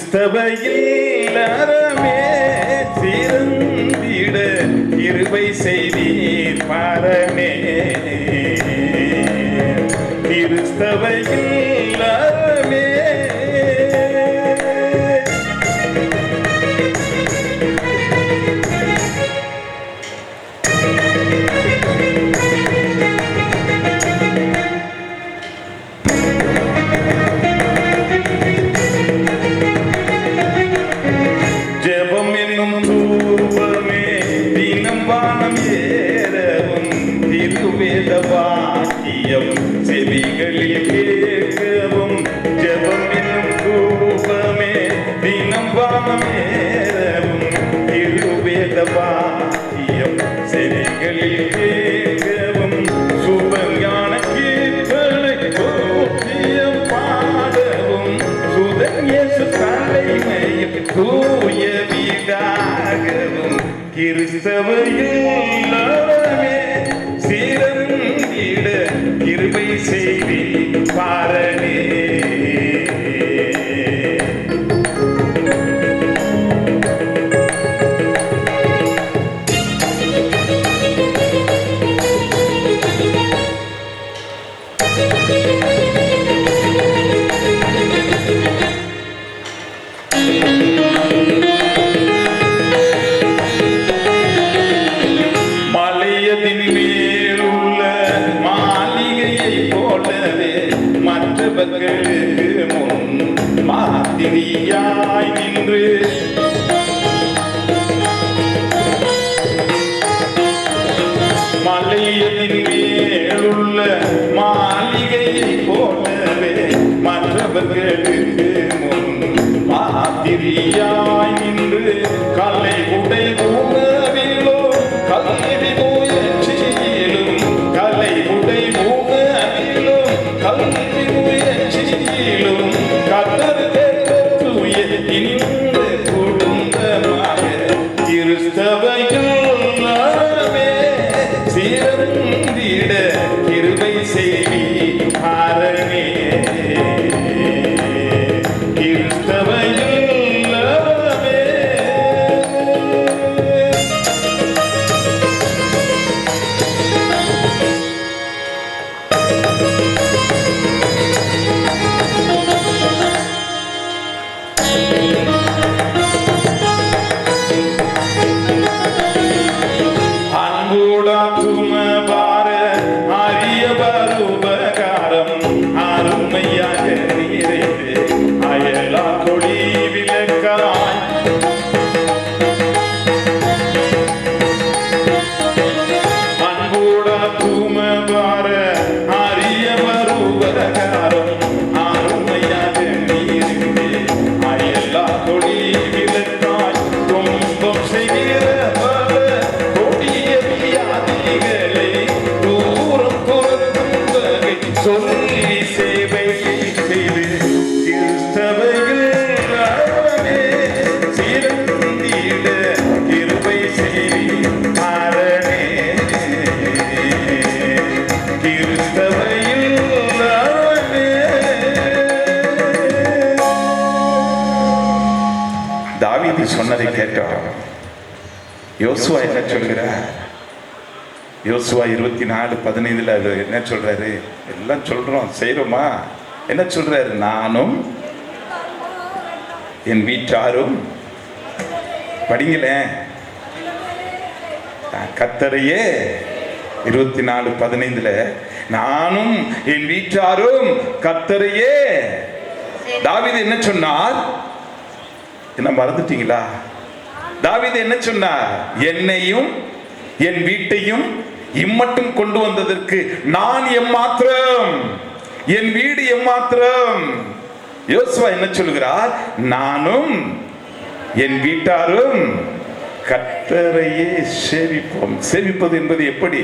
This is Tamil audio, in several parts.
கிறிஸ்தவையில் அறமே சிறந்திட இருவை செய்தீர் பாரமே. கிறிஸ்தவையில் வேத வாக்கியம் செவிகளில் கேட்கவும் ஜெபம் என்னும் தூபமே தினம் வானமேறவும் திருவேத வாக்கியம் செவிகளில் கேட்கவும் சுபஞான கீர்த்தனை கோத்தியம் பாடவும். சுதன்யசு தலைமையில் தூய வீடாகவும் கிறிஸ்தவையில் கிருபை செய்தி பாரணே நின்று கேட்டோம். யோசுவா என்ன சொல்கிறார்? யோசுவா இருபத்தி நாலு பதினைந்துல அது என்ன சொல்றாரு? எல்லாம் சொல்றோம் செய்கிறோமா என்ன சொல்றாரு? நானும் என் வீட்டாரும் படிங்களேன் கத்தரையே இருபத்தி நாலு பதினைந்துல நானும் என் வீட்டாரும் கத்தரையே. தாவித என்ன சொன்னார்? என்ன மறந்துட்டீங்களா? தாவிது என்ன சொன்னார்? என்னையும் என் வீட்டையும் இம்மட்டும் கொண்டு வந்ததற்கு நான் எம்மாத்திரம்? என் வீடு எம்மாத்திரம்? யோசுவா என்ன சொல்கிறார் நானும் என் வீட்டாரும் கத்தரையே சேவிப்போம். சேவிப்பது என்பது எப்படி?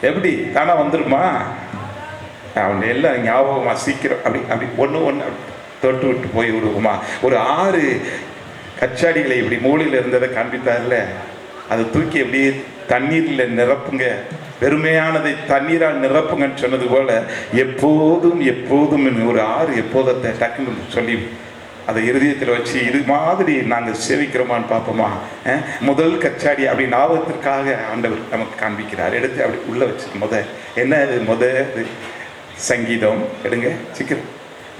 எப்படி? தானா வந்துருமா? அவன் எல்லாம் ஞாபகமா சீக்கிரம் அப்படி அப்படி ஒன்று ஒன்று தொட்டு விட்டு போய் விடுவோமா? ஒரு ஆறு கச்சாடிகளை இப்படி மூலையில் இருந்ததை காண்பித்தார்ல? அதை தூக்கி அப்படியே தண்ணீரில் நிரப்புங்க. வெறுமையானதை தண்ணீரால் நிரப்புங்கன்னு சொன்னது போல எப்போதும் எப்போதும் ஒரு ஆறு எப்போதத்தை டக்குன்னு சொல்லி அதை இருதயத்தில் வச்சு இது மாதிரி நாங்கள் சேவிக்கிறோமான்னு பார்ப்போமா? முதல் கச்சாடி அப்படி ஞாபகத்திற்காக ஆண்டவர் நமக்கு காண்பிக்கிறார். எடுத்து அப்படி உள்ளே வச்சு முத என்ன இது முத இது சங்கீதம். எடுங்க சீக்கிரம்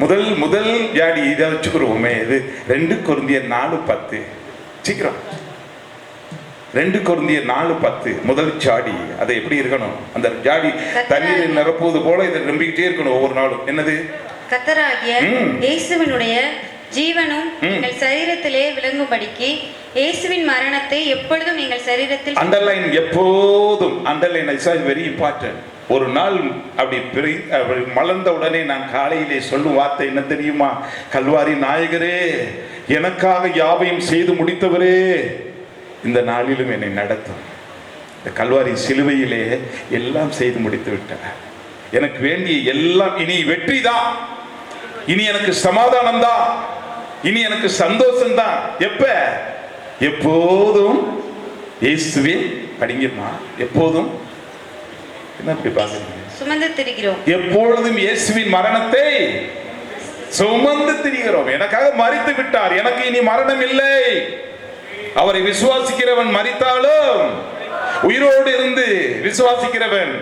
முதல் முதல் ஜாடி இதை வச்சுக்கிறோமே இது ரெண்டு குருந்திய நாலு பத்து. சீக்கிரம். ரெண்டு குருந்திய நாலு பத்து. முதல் ஜாடி அது எப்படி இருக்கணும்? அந்த ஜாடி தண்ணீரை நிரப்புவது போல இதை நம்பிக்கிட்டே இருக்கணும் ஒவ்வொரு நாளும். என்னது? கத்தராகிய. இயேசுவினுடைய ஜீவனும். எங்கள் சரீரத்திலே விளங்கும்படிக்கு இயேசுவின் மரணத்தை எப்பொழுதும் எங்கள் சரீரத்தில் அண்டர்லைன் எப்போதும். அண்டர்லைன் இஸ் வெரி இம்பார்ட்டன்ட் ஒரு நாள் அப்படி பிரி அப்படி மலர்ந்த உடனே நான் காலையிலே சொல்லும் வார்த்தை என்ன தெரியுமா? கல்வாரி நாயகரே எனக்காக யாவையும் செய்து முடித்தவரே. இந்த நாளிலும் என்னை நடத்தும். இந்த கல்வாரி சிலுவையிலே எல்லாம் செய்து முடித்து விட்டார் எனக்கு வேண்டிய எல்லாம் இனி வெற்றி தான். இனி எனக்கு சமாதானம் தான். இனி எனக்கு சந்தோஷம் தான். எப்ப? எப்போதும் இயேசுவே படிங்கம்மா. எப்போதும் என்ன இப்படி பாக்குறீங்க சுமந்து திரிகிறோம். எப்பொழுதும் இயேசுவின் மரணத்தை சுமந்து திரிகிறோம். எனக்காக மறித்து விட்டார். எனக்கு இனி மரணம் இல்லை. அவரை விசுவாசிக்கிறவன் மறித்தாலும் உயிரோடு இருந்து விசுவாசிக்கிறவன்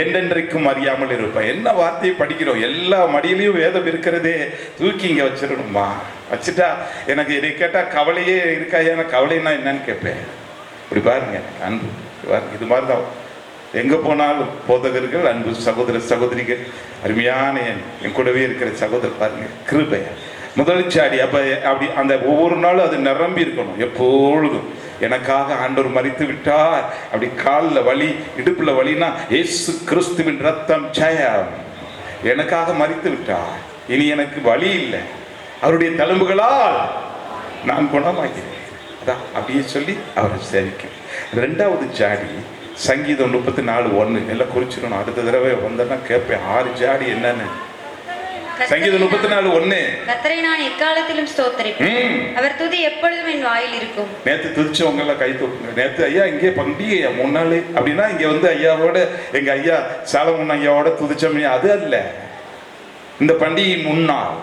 என்றென்றைக்கும் அறியாமல் இருப்பான். என்ன வார்த்தையை படிக்கிறோம்? எல்லா மடியிலையும் வேதம் இருக்கிறதே. தூக்கி இங்க வச்சிடணுமா? வச்சுட்டா எனக்கு இதை கேட்டா கவலையே இருக்கா ஏன்னா கவலைன்னா என்னன்னு கேட்பேன். இப்படி பாருங்க அன்பு. பாருங்க இது மாதிரி தான் எங்கே போனாலும் போதகர்கள் அன்பு சகோதர சகோதரிகள் அருமையான என் என் கூடவே இருக்கிற சகோதரர் பாருங்க கிருபை முதல் சாடி அப்படி அந்த ஒவ்வொரு நாளும் அது நிரம்பி இருக்கணும் எப்பொழுதும். எனக்காக ஆண்டவர் மறித்து விட்டார். அப்படி காலில் வலி இடுப்பில் வலினா ஏசு கிறிஸ்துவின் ரத்தம் ஜெயம். எனக்காக மறித்து விட்டார். இனி எனக்கு வலி இல்லை. அவருடைய தழும்புகளால் நான் குணமாகிறேன். அதான் அப்படியே சொல்லி அவரை சேவிக்கும் ரெண்டாவது ஜாடி சங்கீதம் முப்பத்தி நாலு ஒன்று எல்லாம் குறிச்சிடணும் அடுத்த தடவை வந்தேன்னா கேட்பேன். ஆறு ஜாடி என்னன்னு. சங்கீதம் முப்பத்தி நாலு ஒன்று கத்தரை நான் எக்காலத்திலும் ஸ்தோத்தரிப்பேன். அவர் துதி எப்பொழுதும் என் வாயில் இருக்கும். நேத்து துதிச்சவங்க எல்லாம் கை தூக்குங்க நேத்து ஐயா இங்கே பண்டிகை மூணு நாள். அப்படின்னா இங்க வந்து ஐயாவோட எங்க ஐயா சாலமுன் ஐயாவோட துதிச்சோமே. அது அல்ல. இந்த பண்டிகை முன்னாள்.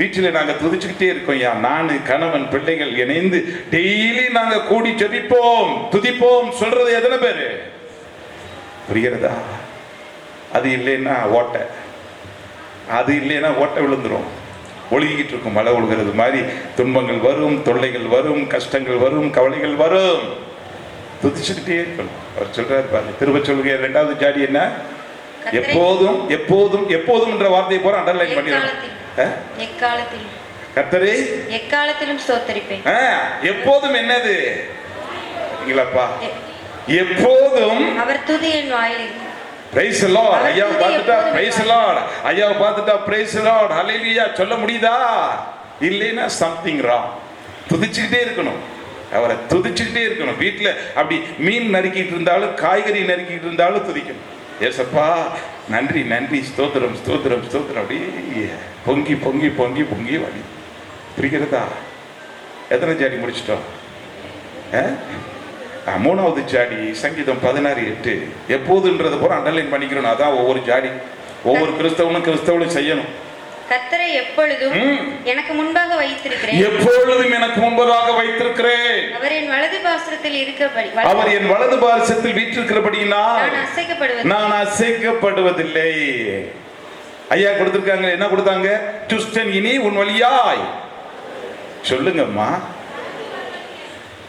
வீட்டில் நாங்க துதிச்சுக்கிட்டே இருக்கோம் ஐயா. நான் கணவன் பிள்ளைகள் இணைந்து டெய்லி நாங்க கூடி ஜெபிப்போம் துதிப்போம். சொல்றது எத்தனை பேரு? புரிகிறதா? அது இல்லைன்னா ஓட்டை. அது இல்லைன்னா ஓட்டை விழுந்துரும். ஒழுகிக்கிட்டு இருக்கும் மழை ஒழுகிறது மாதிரி. துன்பங்கள் வரும் தொல்லைகள் வரும் கஷ்டங்கள் வரும் கவலைகள் வரும். துதிச்சுக்கிட்டே இருக்கணும். அவர் சொல்றாரு பாருங்க திரும்ப சொல்லுங்க ரெண்டாவது ஜாடி என்ன? கர்த்தரை- எப்போதும் எப்போதும் எப்போதும்ன்ற வார்த்தையை போற அண்டர்லைன் பண்ணிடணும். எக்காலத்திலும். கத்தரே எக்காலத்திலும் ஸ்தோத்தரிப்பேன். எப்போதும் என்னது? எ- எப்போதும் அவர் துதி என் வாயில். இருக்கும் பிரைஸ் லார்ட் ஐயாவை துதி பார்த்துட்டா பிரைஸ் லார்ட் ஐயாவை பார்த்துட்டா பிரைஸ் லார்ட் ஹalleluya சொல்ல முடியுதா? இல்லைன்னா சம்திங் ராங் துதிச்சுக்கிட்டே இருக்கணும். அவரை துதிச்சுக்கிட்டே இருக்கணும். வீட்டில் அப்படி மீன் நறுக்கிட்டு இருந்தாலும் காய்கறி நறுக்கிட்டு இருந்தாலும் துதிக்கணும். ஏசப்பா நன்றி நன்றி ஸ்தோத்திரம் ஸ்தோத்திரம் ஸ்தோத்திரம். அப்படியே பொங்கி பொங்கி பொங்கி பொங்கி வழி புரிகிறதா எத்தனை ஜாடி முடிச்சிட்டோம்? ஆ? மூணாவது ஜாடி சங்கீதம் பதினாறு எட்டு. எப்போதுன்றது போற அண்டர்லைன் பண்ணிக்கிறோம். அதான் ஒவ்வொரு ஜாடி. ஒவ்வொரு கிறிஸ்தவனும் கிறிஸ்தவனும் செய்யணும். கத்தரை எப்பொழுதும். எனக்கு முன்பாக வைத்திருக்கிறேன். எப்பொழுதும் எனக்கு முன்பதாக வைத்திருக்கிறேன். அவர் என் வலது பாசுரத்தில் இருக்கபடி அவர் என் வலது பாரசத்தில் வீற்றிருக்கிறபடியினால் நான் அசைக்கப்படுவது நான் அசைக்கப்படுவதில்லை. ஐயா கொடுத்திருக்காங்க என்ன கொடுத்தாங்க? துஷ்டன் இனி உன் வழியாய். சொல்லுங்கம்மா.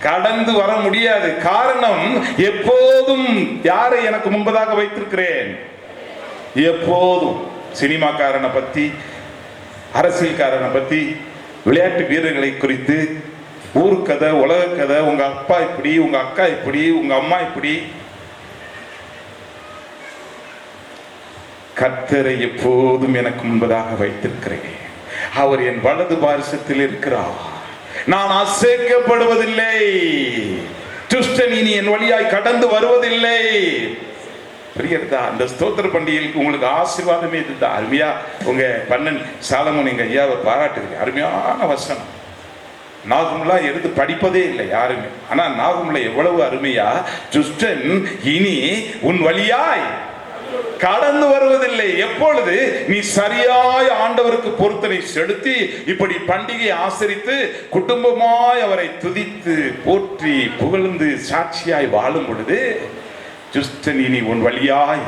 கடந்து வர முடியாது. காரணம் எப்போதும் யாரை எனக்கு முன்பதாக வைத்திருக்கிறேன்? எப்போதும். சினிமாக்காரனை பத்தி அரசியல்காரனை பத்தி விளையாட்டு வீரர்களை குறித்து ஊர்க்கதை உலக கதை உங்க அப்பா இப்படி உங்க அக்கா இப்படி உங்க அம்மா இப்படி. கர்த்தரை எப்போதும் எனக்கு முன்பதாக வைத்திருக்கிறேன். அவர் என் வலது பாரிசத்தில் இருக்கிறார். நான் அசைக்கப்படுவதில்லை. துஷ்டன் இனி என் வழியாய் கடந்து வருவதில்லை. பிரியர்தா அந்த ஸ்தோத்திர பண்டிகைக்கு உங்களுக்கு ஆசீர்வாதமே இதுதான் அருமையா உங்க பண்ணன் சாலமோன் எங்க ஐயாவை பாராட்டுது அருமையான வசனம். நாகம்லாம் எடுத்து படிப்பதே இல்லை யாருமே. ஆனா நாகும்ல எவ்வளவு அருமையா துஷ்டன் இனி உன் வழியாய் கடந்து வருவதில்லை. எப்பொழுது நீ சரியாய் ஆண்டவருக்கு பொருத்தனை செலுத்தி இப்படி பண்டிகையை ஆசரித்து குடும்பமாய் அவரை துதித்து போற்றி புகழ்ந்து சாட்சியாய் வாழும் பொழுது ஜுஸ்டன் இனி உன் வழியாய்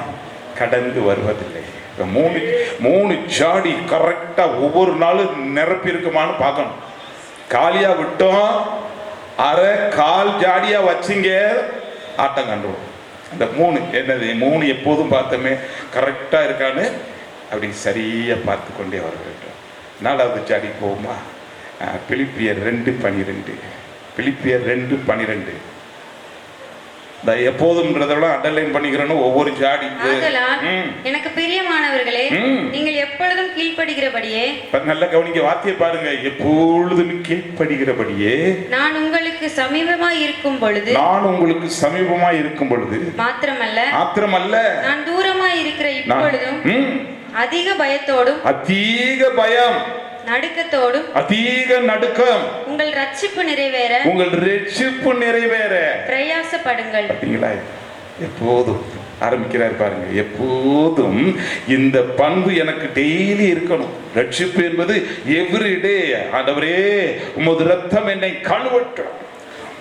கடந்து வருவதில்லை. மூணு மூணு ஜாடி கரெக்டா ஒவ்வொரு நாளும் நிரப்பி இருக்குமான்னு பார்க்கணும். காலியா விட்டோம் அரை கால் ஜாடியா வச்சிங்க ஆட்டம் கண்டுரும் அந்த மூணு என்னது மூணு எப்போதும் பார்த்தோமே கரெக்டா இருக்கான்னு அப்படி சரியா பார்த்து கொண்டே வர வேண்டும். நாலாவது ஜாடி போகுமா? பிலிப்பியர் ரெண்டு பனிரெண்டு. பிலிப்பியர் ரெண்டு பனிரெண்டு. இந்த எப்போதும்ன்றத விட அண்டர்லைன் பண்ணிக்கிறேன்னு ஒவ்வொரு ஜாடி. எனக்கு பிரியமானவர்களே. நீங்கள் எப்பொழுதும் கீழ்ப்படுகிறபடியே நல்ல கவனிக்க வார்த்தையை பாருங்க. எப்பொழுதும் கீழ்ப்படுகிறபடியே நான் உங்களுக்கு சமீபமாய் இருக்கும் பொழுது நான் உங்களுக்கு சமீபமா இருக்கும் பொழுது மாத்திரமல்ல மாத்திரமல்ல. நான் தூரமாய் இருக்கிற இப்பொழுதும் அதிக பயத்தோடும் அதிக பயம். நடுக்கத்தோடும் அதிக நடுக்கம். உங்கள் ரட்சிப்பு நிறைவேற. உங்கள் ரட்சிப்பு நிறைவேற. பிரயாசப்படுங்கள். பார்த்தீங்களா? எப்போதும் ஆரம்பிக்கிறார் பாருங்க. எப்போதும் இந்த பண்பு எனக்கு டெய்லி இருக்கணும். ரட்சிப்பு என்பது எவ்ரிடே ஆண்டவரே உமது ரத்தம் என்னை கழுவட்டும்.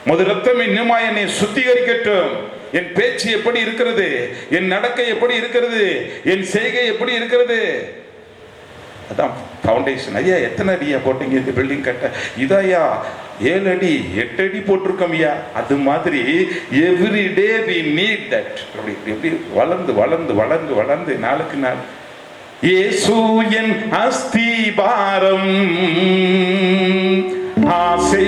உமது ரத்தம் இன்னுமா என்னை சுத்திகரிக்கட்டும். என் பேச்சு எப்படி இருக்கிறது? என் நடக்கை எப்படி இருக்கிறது? என் செய்கை எப்படி இருக்கிறது? அதான் ஃபவுண்டேஷன் ஐயா எத்தனை அடியா போட்டீங்க இந்த பில்டிங் கட்ட? இதையா ஏழு அடி எட்டு அடி போட்டிருக்கோம் ஐயா. அது மாதிரி every day we need that அப்படி எப்படி வளர்ந்து வளர்ந்து வளர்ந்து வளர்ந்து நாளுக்கு நாள். இயேசு என் ஆசை